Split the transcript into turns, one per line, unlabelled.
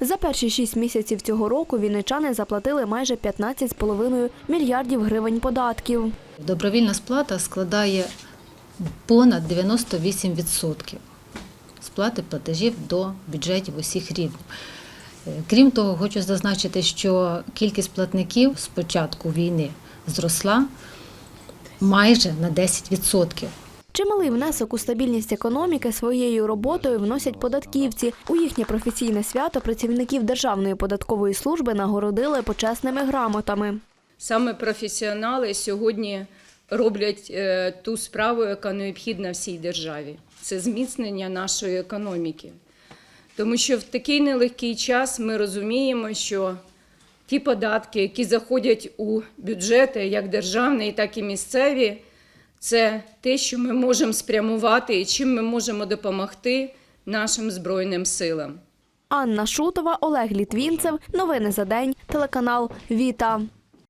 За перші шість місяців цього року вінничани заплатили майже 15,5 мільярдів гривень податків.
Добровільна сплата складає понад 98% сплати платежів до бюджетів усіх рівнів. Е, Крім того, хочу зазначити, що кількість платників з початку війни зросла майже на 10%.
Чималий внесок у стабільність економіки своєю роботою вносять податківці. У їхнє професійне свято працівників Державної податкової служби нагородили почесними грамотами.
Саме професіонали сьогодні роблять е, ту справу, яка необхідна всій державі. Це зміцнення нашої економіки. Тому що в такий нелегкий час ми розуміємо, що ті податки, які заходять у бюджети, як державний, так і місцеві, це те, що ми можемо спрямувати і чим ми можемо допомогти нашим Збройним силам.
Анна Шутова, Олег Літвінцев. Новини за день. Телеканал Віта.